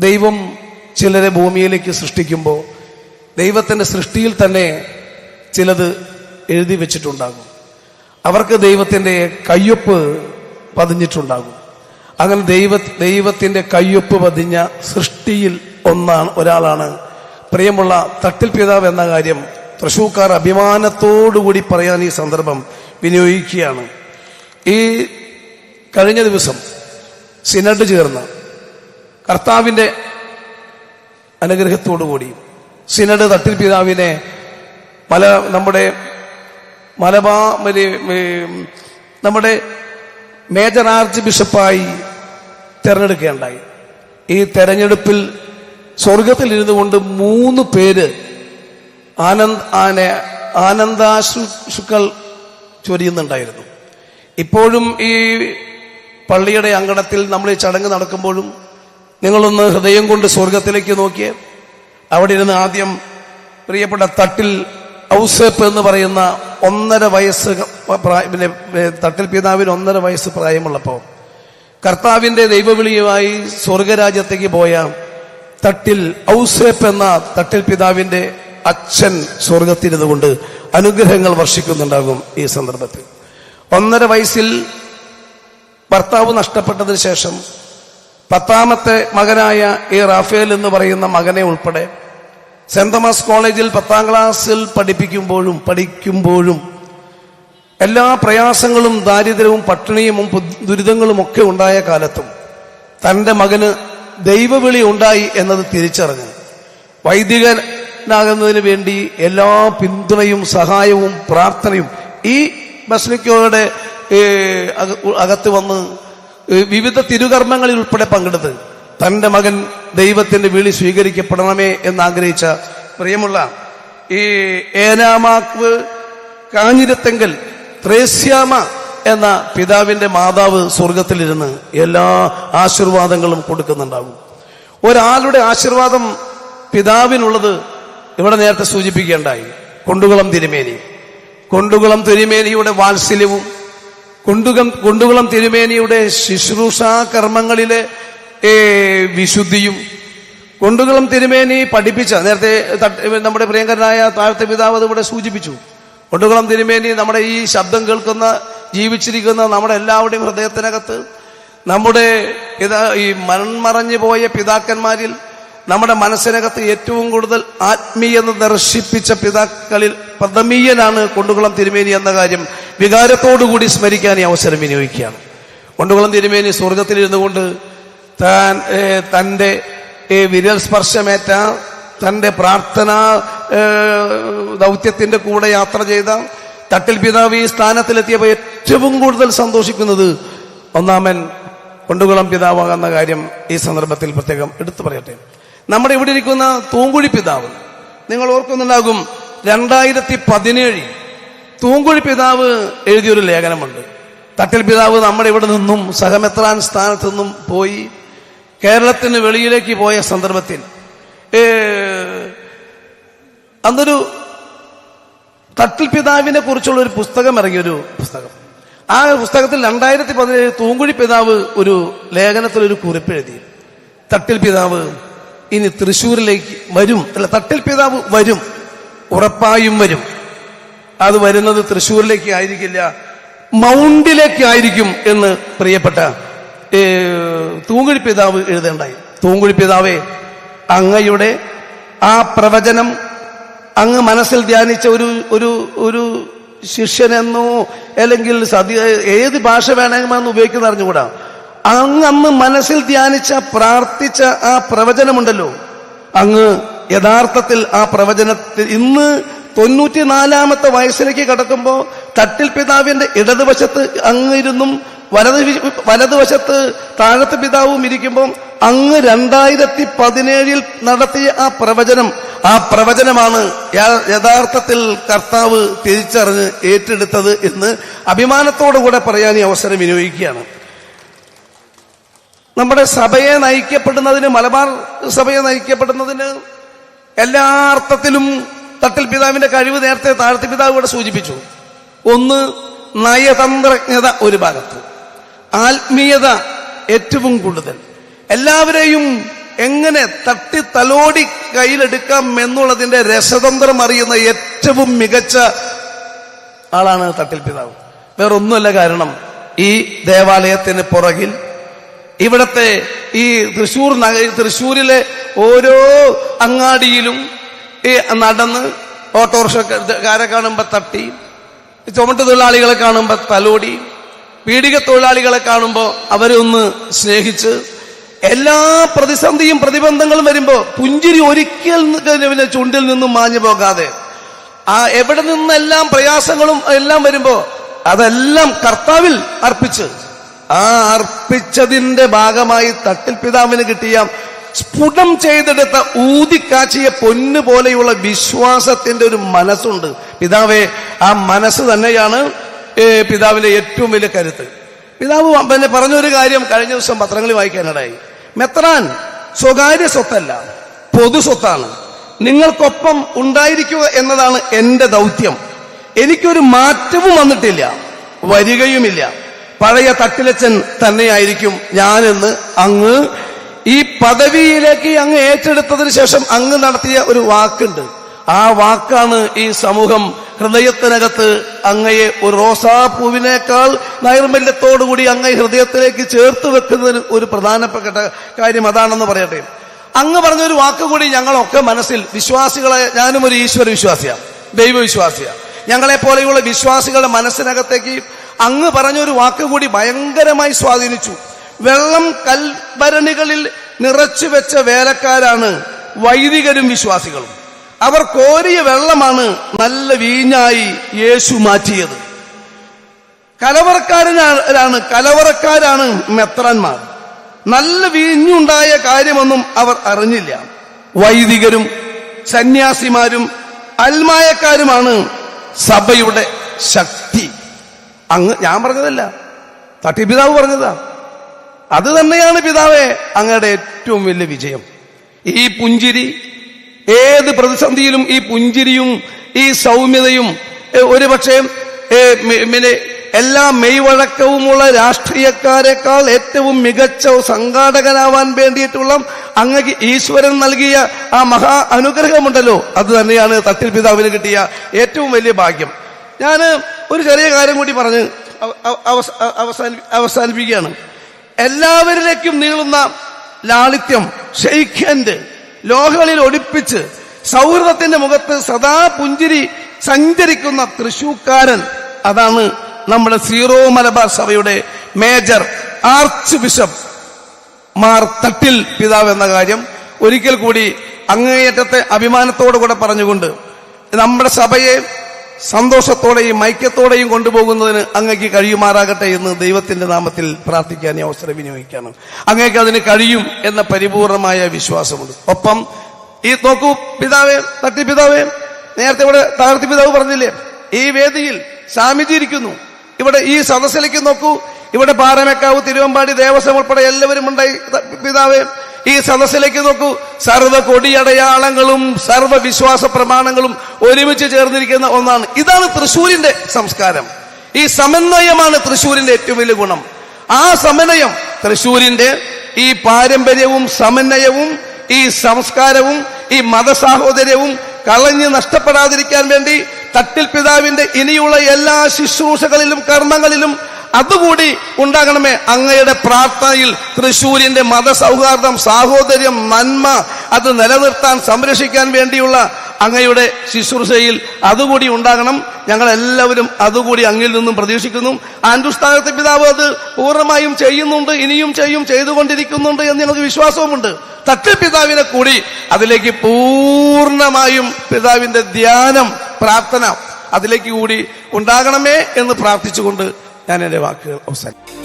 ദൈവം ചിലരെ ഭൂമിയിലേക്ക് സൃഷ്ടിക്കുമ്പോൾ ദൈവത്തിന്റെ സൃഷ്ടിയിൽ തന്നെ ചിലത് എഴുതി വെച്ചിട്ടുണ്ടാകും. അവർക്ക് ദൈവത്തിന്റെ കയ്യൊപ്പ് പതിഞ്ഞിട്ടുണ്ടാകും. അങ്ങനെ ദൈവ ദൈവത്തിന്റെ കയ്യൊപ്പ് പതിഞ്ഞ സൃഷ്ടിയിൽ ഒന്നാണ് ഒരാളാണ് പ്രിയമുള്ള തട്ടിൽ പിതാവ് എന്ന കാര്യം തൃശൂക്കാർ അഭിമാനത്തോടുകൂടി പറയാൻ ഈ സന്ദർഭം വിനിയോഗിക്കുകയാണ്. ഈ കഴിഞ്ഞ ദിവസം സിനഡ് ചേർന്ന് കർത്താവിന്റെ അനുഗ്രഹത്തോടുകൂടി സിനഡ് തട്ടിൽ പിതാവിനെ മല നമ്മുടെ മലബാ നമ്മുടെ മേജർ ആർച്ച് ബിഷപ്പായി തെരഞ്ഞെടുക്കുകയുണ്ടായി. ഈ തെരഞ്ഞെടുപ്പിൽ സ്വർഗത്തിൽ ഇരുന്നു കൊണ്ട് മൂന്ന് പേര് ആനന്ദ് ആന ആനന്ദാശുക്കൾ ചൊരിയുന്നുണ്ടായിരുന്നു. ഇപ്പോഴും ഈ പള്ളിയുടെ അങ്കണത്തിൽ നമ്മൾ ഈ ചടങ്ങ് നടക്കുമ്പോഴും നിങ്ങളൊന്ന് ഹൃദയം കൊണ്ട് സ്വർഗത്തിലേക്ക് നോക്കിയേ. അവിടെ ഇരുന്ന് ആദ്യം പ്രിയപ്പെട്ട തട്ടിൽ ഔസേപ്പ് എന്ന് പറയുന്ന ഒന്നര വയസ്സ് തട്ടിൽ പിതാവിന് ഒന്നര വയസ്സ് പ്രായമുള്ളപ്പോൾ കർത്താവിന്റെ ദൈവവിളിയുമായി സ്വർഗരാജ്യത്തേക്ക് പോയ തട്ടിൽ ഔസേപ്പ് എന്ന തട്ടിൽ പിതാവിന്റെ അച്ഛൻ സ്വർഗത്തിരുന്നുകൊണ്ട് അനുഗ്രഹങ്ങൾ വർഷിക്കുന്നുണ്ടാകും ഈ സന്ദർഭത്തിൽ. ഒന്നര വയസ്സിൽ ഭർത്താവ് നഷ്ടപ്പെട്ടതിന് ശേഷം പത്താമത്തെ മകനായ ഈ റാഫേൽ എന്ന് പറയുന്ന മകനെ ഉൾപ്പെടെ സെന്റ് തോമസ് കോളേജിൽ പത്താം ക്ലാസ്സിൽ പഠിപ്പിക്കുമ്പോഴും പഠിക്കുമ്പോഴും എല്ലാ പ്രയാസങ്ങളും ദാരിദ്ര്യവും പട്ടിണിയും ദുരിതങ്ങളും ഒക്കെ ഉണ്ടായ കാലത്തും തന്റെ മകന് ദൈവവിളി ഉണ്ടായി എന്നത് തിരിച്ചറിഞ്ഞു വൈദികനാകുന്നതിന് വേണ്ടി എല്ലാ പിന്തുണയും സഹായവും പ്രാർത്ഥനയും ഈ ബസ്ലിക്കോയുടെ അകത്ത് വന്ന് വിവിധ തിരുകർമ്മങ്ങളിൽ ഉൾപ്പെടെ പങ്കെടുത്ത് തന്റെ മകൻ ദൈവത്തിന്റെ വിളി സ്വീകരിക്കപ്പെടണമേ എന്ന് ആഗ്രഹിച്ച പ്രിയമുള്ള ഈ ഏനാമാക്ക് കാഞ്ഞിരത്തെങ്കൽ ത്രേസ്യാമ എന്ന പിതാവിന്റെ മാതാവ് സ്വർഗത്തിലിരുന്ന് എല്ലാ ആശീർവാദങ്ങളും കൊടുക്കുന്നുണ്ടാകും. ഒരാളുടെ ആശീർവാദം പിതാവിനുള്ളത് ഇവിടെ നേരത്തെ സൂചിപ്പിക്കേണ്ടായി കൊണ്ടുകുളം തിരുമേനി. കൊണ്ടുകുളം തിരുമേനിയുടെ വാത്സല്യവും കൊണ്ടുകം കൊണ്ടുകുളം തിരുമേനിയുടെ ശുശ്രൂഷാ കർമ്മങ്ങളിലെ വിശുദ്ധിയും. കൊണ്ടുകുളം തിരുമേനി പഠിപ്പിച്ച നേരത്തെ നമ്മുടെ പ്രിയങ്കരനായ താഴത്തെ പിതാവ് ഇവിടെ സൂചിപ്പിച്ചു. കൊണ്ടുകുളം തിരുമേനി നമ്മുടെ ഈ ശബ്ദം കേൾക്കുന്ന ജീവിച്ചിരിക്കുന്ന നമ്മുടെ എല്ലാവരുടെയും ഹൃദയത്തിനകത്ത് നമ്മുടെ ഈ മൺമറഞ്ഞു പോയ പിതാക്കന്മാരിൽ നമ്മുടെ മനസ്സിനകത്ത് ഏറ്റവും കൂടുതൽ ആത്മീയത ദർശിപ്പിച്ച പിതാക്കളിൽ പ്രഥമീയനാണ് കൊണ്ടുകുളം തിരുമേനി എന്ന കാര്യം വികാരത്തോടുകൂടി സ്മരിക്കാൻ ഈ അവസരം വിനിയോഗിക്കുകയാണ്. കൊണ്ടുകുളം തിരുമേനി സ്വർഗത്തിലിരുന്നു കൊണ്ട് താൻ തന്റെ വിരൽ സ്പർശമേറ്റ തന്റെ പ്രാർത്ഥന ദൗത്യത്തിന്റെ കൂടെ യാത്ര ചെയ്ത തട്ടിൽ പിതാവ് ഈ സ്ഥാനത്തിലെത്തിയപ്പോൾ ഏറ്റവും കൂടുതൽ സന്തോഷിക്കുന്നത് ഒന്നാമൻ കൊണ്ടുകുളം പിതാവാകുന്ന കാര്യം ഈ സന്ദർഭത്തിൽ പ്രത്യേകം എടുത്തു പറയട്ടെ. നമ്മുടെ ഇവിടെ ഇരിക്കുന്ന തൂങ്കുഴി പിതാവ്. നിങ്ങൾ ഓർക്കുന്നുണ്ടാകും രണ്ടായിരത്തി പതിനേഴിൽ തൂങ്കുഴി പിതാവ് എഴുതിയൊരു ലേഖനമുണ്ട്. തട്ടിൽ പിതാവ് നമ്മുടെ ഇവിടെ നിന്നും സഹമെത്രാൻ സ്ഥാനത്ത് നിന്നും പോയി കേരളത്തിന് വെളിയിലേക്ക് പോയ സന്ദർഭത്തിൽ അന്നൊരു തട്ടിൽ പിതാവിനെ കുറിച്ചുള്ള ഒരു പുസ്തകം ഇറങ്ങിയൊരു പുസ്തകം. ആ പുസ്തകത്തിൽ രണ്ടായിരത്തി പതിനേഴ് തൂങ്കുഴി പിതാവ് ഒരു ലേഖനത്തിൽ ഒരു കുറിപ്പ് എഴുതി. തട്ടിൽ പിതാവ് ഇനി തൃശ്ശൂരിലേക്ക് വരും. അല്ല തട്ടിൽ പിതാവ് വരും. ഉറപ്പായും വരും. അത് വരുന്നത് തൃശ്ശൂരിലേക്ക് ആയിരിക്കില്ല മൗണ്ടിലേക്ക് ആയിരിക്കും എന്ന് പ്രിയപ്പെട്ട തൂങ്കുഴി പിതാവ് എഴുതേണ്ടായി. തൂങ്കുഴി പിതാവേ അങ്ങയുടെ ആ പ്രവചനം അങ്ങ് മനസ്സിൽ ധ്യാനിച്ച ഒരു ഒരു ഒരു ശിഷ്യനെന്നോ അല്ലെങ്കിൽ സതി ഏത് ഭാഷ വേണമെന്ന് ഉപയോഗിക്കുന്ന അറിഞ്ഞുകൂടാ അങ്ങ് അന്ന് മനസ്സിൽ ധ്യാനിച്ച പ്രാർത്ഥിച്ച ആ പ്രവചനമുണ്ടല്ലോ. അങ്ങ് യഥാർത്ഥത്തിൽ ആ പ്രവചനത്തിൽ ഇന്ന് തൊണ്ണൂറ്റിനാലാമത്തെ വയസ്സിലേക്ക് കടക്കുമ്പോൾ തട്ടിൽ പിതാവിന്റെ ഇടതുവശത്ത് അങ്ങ് ഇരുന്നും വലത് വലതുവശത്ത് താഴത്ത് പിതാവും ഇരിക്കുമ്പോൾ അങ്ങ് രണ്ടായിരത്തി പതിനേഴിൽ നടത്തിയ ആ പ്രവചനം. ആ പ്രവചനമാണ് യഥാർത്ഥത്തിൽ കർത്താവ് തിരിച്ചറിഞ്ഞ് ഏറ്റെടുത്തത് എന്ന് അഭിമാനത്തോടു കൂടെ പറയാൻ ഈ അവസരം വിനിയോഗിക്കുകയാണ്. നമ്മുടെ സഭയെ നയിക്കപ്പെടുന്നതിന് മലബാർ സഭയെ നയിക്കപ്പെടുന്നതിന് എല്ലാ അർത്ഥത്തിലും തട്ടിൽ പിതാവിന്റെ കഴിവ് നേരത്തെ താഴ്ത്തി പിതാവ് ഇവിടെ സൂചിപ്പിച്ചു. ഒന്ന് നയതന്ത്രജ്ഞത ഒരു ഭാഗത്ത്. ആത്മീയത ഏറ്റവും കൂടുതൽ. എല്ലാവരെയും എങ്ങനെ തട്ടി തലോടി കയ്യിലെടുക്കാം എന്നുള്ളതിന്റെ രസതന്ത്രം അറിയുന്ന ഏറ്റവും മികച്ച ആളാണ് തട്ടിൽ പിതാവ്. വേറൊന്നുമല്ല കാരണം ഈ ദേവാലയത്തിന് പുറകിൽ ഇവിടത്തെ ഈ തൃശ്ശൂർ നഗ തൃശ്ശൂരിലെ ഓരോ അങ്ങാടിയിലും ഈ നടന്ന് ഓട്ടോറിക്ഷക്കാരെ കാണുമ്പോൾ തട്ടി ചുമട്ട് തൊഴിലാളികളെ കാണുമ്പോൾ തലോടി പീഡിക തൊഴിലാളികളെ കാണുമ്പോൾ അവരെ ഒന്ന് സ്നേഹിച്ച് എല്ലാ പ്രതിസന്ധിയും പ്രതിബന്ധങ്ങളും വരുമ്പോൾ പുഞ്ചിരി ഒരിക്കൽ പിന്നെ ചുണ്ടിൽ നിന്നും മാഞ്ഞു പോകാതെ. ആ എവിടെ നിന്നെല്ലാം പ്രയാസങ്ങളും എല്ലാം വരുമ്പോൾ അതെല്ലാം കർത്താവിൽ അർപ്പിച്ച് ആ അർപ്പിച്ചതിന്റെ ഭാഗമായി തട്ടിൽ പിതാവിന് കിട്ടിയ സ്ഫുടം ചെയ്തെടുത്ത ഊതിക്കാച്ചിയ പൊന്നു പോലെയുള്ള വിശ്വാസത്തിന്റെ ഒരു മനസ്സുണ്ട്. പിതാവേ ആ മനസ്സ് തന്നെയാണ് പിതാവിന്റെ ഏറ്റവും വലിയ കരുത്ത്. പിതാവ് പിന്നെ പറഞ്ഞൊരു കാര്യം കഴിഞ്ഞ ദിവസം പത്രങ്ങളിൽ വായിക്കാനിടയായി. മെത്രാൻ സ്വകാര്യ സ്വത്തല്ല പൊതു സ്വത്താണ്. നിങ്ങൾക്കൊപ്പം ഉണ്ടായിരിക്കുക എന്നതാണ് എന്റെ ദൗത്യം. എനിക്കൊരു മാറ്റവും വന്നിട്ടില്ല വരികയുമില്ല. പഴയ തട്ടിലച്ചൻ തന്നെയായിരിക്കും ഞാനെന്ന് അങ്ങ് ഈ പദവിയിലേക്ക് അങ്ങ് ഏറ്റെടുത്തതിന് ശേഷം അങ്ങ് നടത്തിയ ഒരു വാക്കുണ്ട്. ആ വാക്കാണ് ഈ സമൂഹം ഹൃദയത്തിനകത്ത് അങ്ങയെ ഒരു റോസാപ്പൂവിനേക്കാൾ നൈർമല്യത്തോടുകൂടി അങ്ങയെ ഹൃദയത്തിലേക്ക് ചേർത്ത് വെക്കുന്നതിന് ഒരു പ്രധാനപ്പെട്ട കാര്യം അതാണെന്ന് പറയട്ടെ. അങ്ങ് പറഞ്ഞൊരു വാക്ക് കൂടി ഞങ്ങളൊക്കെ മനസ്സിൽ വിശ്വാസികളെ ഞാനും ഒരു ഈശ്വര വിശ്വാസിയാണ് ദൈവവിശ്വാസിയാണ്. ഞങ്ങളെ പോലെയുള്ള വിശ്വാസികളുടെ മനസ്സിനകത്തേക്ക് അങ്ങ് പറഞ്ഞൊരു വാക്കുകൂടി ഭയങ്കരമായി സ്വാധീനിച്ചു. വെള്ളം കൽഭരണികളിൽ നിറച്ചു വെച്ച വേലക്കാരാണ് വൈദികരും വിശ്വാസികളും. അവർ കോരിയ വെള്ളമാണ് നല്ല വീഞ്ഞായി യേശു മാറ്റിയത്. കലവറക്കാരനാണ് കലവറക്കാരാണ് മെത്രാന്മാർ. നല്ല വീഞ്ഞുണ്ടായ കാര്യമൊന്നും അവർ അറിഞ്ഞില്ല. വൈദികരും സന്യാസിമാരും അൽമായക്കാരുമാണ് സഭയുടെ ശക്തി. അങ്ങ് ഞാൻ പറഞ്ഞതല്ല. തട്ടിപ്പിതാവ് പറഞ്ഞതാ. അത് തന്നെയാണ് പിതാവെ അങ്ങയുടെ ഏറ്റവും വലിയ വിജയം. ഈ പുഞ്ചിരി ഏത് പ്രതിസന്ധിയിലും ഈ പുഞ്ചിരിയും ഈ സൗമ്യതയും ഒരുപക്ഷെ എല്ലാ മെയ്വഴക്കവുമുള്ള രാഷ്ട്രീയക്കാരെക്കാൾ ഏറ്റവും മികച്ച സംഘാടകനാവാൻ വേണ്ടിയിട്ടുള്ള അങ്ങക്ക് ഈശ്വരൻ നൽകിയ ആ മഹാ അനുഗ്രഹമുണ്ടല്ലോ. അത് തന്നെയാണ് തട്ടിൽ പിതാവിന് കിട്ടിയ ഏറ്റവും വലിയ ഭാഗ്യം. ഞാൻ ഒരു ചെറിയ കാര്യം കൂടി പറഞ്ഞ് അവ- അവ- അവസ- അവസാനി അവസാനിപ്പിക്കുകയാണ്. എല്ലാവരിലേക്കും നീളുന്ന ലാളിത്യം ഷെയ്ഖന്റെ ലോഹകളിൽ ഒടിപ്പിച്ച് സൗഹൃദത്തിന്റെ മുഖത്ത് സദാ പുഞ്ചിരി സഞ്ചരിക്കുന്ന തൃശൂക്കാരൻ അതാണ് നമ്മുടെ സീറോ മലബാർ സഭയുടെ major archbishop Mar Thattil പിതാവ് എന്ന കാര്യം ഒരിക്കൽ കൂടി അങ്ങേയറ്റത്തെ അഭിമാനത്തോടു കൂടെ പറഞ്ഞുകൊണ്ട് നമ്മുടെ സഭയെ സന്തോഷത്തോടെയും ഐക്യത്തോടെയും കൊണ്ടുപോകുന്നതിന് അങ്ങേക്ക് കഴിയുമാറാകട്ടെ എന്ന് ദൈവത്തിന്റെ നാമത്തിൽ പ്രാർത്ഥിക്കാൻ ഈ അവസരം വിനിയോഗിക്കാണ് അങ്ങേക്ക് അതിന് കഴിയും എന്ന പരിപൂർണമായ വിശ്വാസമുണ്ട്. ഒപ്പം ഈ നോക്കൂ പിതാവേ തട്ടി പിതാവേ നേരത്തെ ഇവിടെ താഴ്ത്തി പിതാവ് പറഞ്ഞില്ലേ? ഈ വേദിയിൽ സ്വാമിജി ഇവിടെ ഈ സദസ്സിലേക്ക് നോക്കൂ. ഇവിടെ പാറമേക്കാവ് തിരുവമ്പാടി ദേവസ്വം ഉൾപ്പെടെ എല്ലാവരും ഉണ്ടായി. പിതാവേ ഈ സദസ്സിലേക്ക് നോക്കൂ. സർവ കൊടിയടയാളങ്ങളും സർവ വിശ്വാസ പ്രമാണങ്ങളും ഒരുമിച്ച് ചേർന്നിരിക്കുന്ന ഒന്നാണ്. ഇതാണ് തൃശ്ശൂരിന്റെ സംസ്കാരം. ഈ സമന്വയമാണ് തൃശ്ശൂരിന്റെ ഏറ്റവും വലിയ ഗുണം. ആ സമന്വയം തൃശ്ശൂരിന്റെ ഈ പാരമ്പര്യവും സമന്വയവും ഈ സംസ്കാരവും ഈ മതസാഹോദര്യവും കളഞ്ഞ് നഷ്ടപ്പെടാതിരിക്കാൻ വേണ്ടി തട്ടിൽ പിതാവിന്റെ ഇനിയുള്ള എല്ലാ ശുശ്രൂഷകളിലും കർമ്മങ്ങളിലും അതുകൂടി ഉണ്ടാകണമേ അങ്ങയുടെ പ്രാർത്ഥനയിൽ തൃശൂരിന്റെ മതസൗഹാർദ്ദം സാഹോദര്യം നന്മ അത് നിലനിർത്താൻ സംരക്ഷിക്കാൻ വേണ്ടിയുള്ള അങ്ങയുടെ ശുശ്രൂഷയിൽ അതുകൂടി ഉണ്ടാകണം. ഞങ്ങൾ എല്ലാവരും അതുകൂടി അങ്ങിൽ നിന്നും പ്രതീക്ഷിക്കുന്നു. ആൻഡുസ്ഥാനത്തെ പിതാവ് അത് പൂർണമായും ചെയ്യുന്നുണ്ട് ഇനിയും ചെയ്യും ചെയ്തുകൊണ്ടിരിക്കുന്നുണ്ട് എന്ന് ഞങ്ങൾക്ക് വിശ്വാസവുമുണ്ട്. തട്ടിൽ പിതാവിനെ കൂടി അതിലേക്ക് പൂർണമായും പിതാവിന്റെ ധ്യാനം പ്രാർത്ഥന അതിലേക്ക് കൂടി ഉണ്ടാകണമേ എന്ന് പ്രാർത്ഥിച്ചുകൊണ്ട് ഞാൻ എന്റെ വാക്കുകൾ അവസാനിക്കും